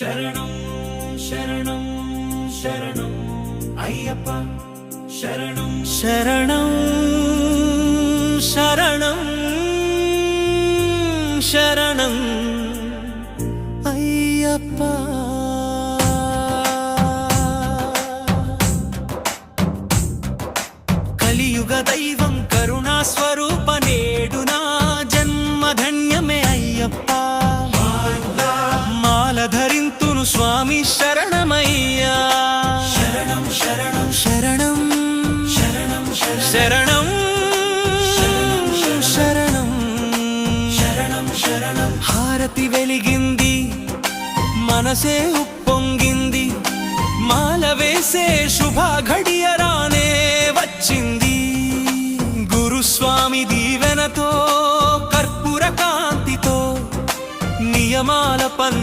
சரணம் சரணம் சரணம். ஐயப்பா சரணம். சரணம் சரணம் சரணம். ஐயப்பா. கலியுக தெய்வம் கருணாஸ்வரூ ధరింతును స్వామి శరణమయ్యా. శరణం శరణం శరణం. శరణం శరణం శరణం శరణం శరణం హారతి వెలిగింది మనసే ఉప్పొంగింది మాల వేసే శుభ ఘడియరానే వచ్చింది గురుస్వామి దీవెనతో కర్పూర కాంతితో నియమాల పంది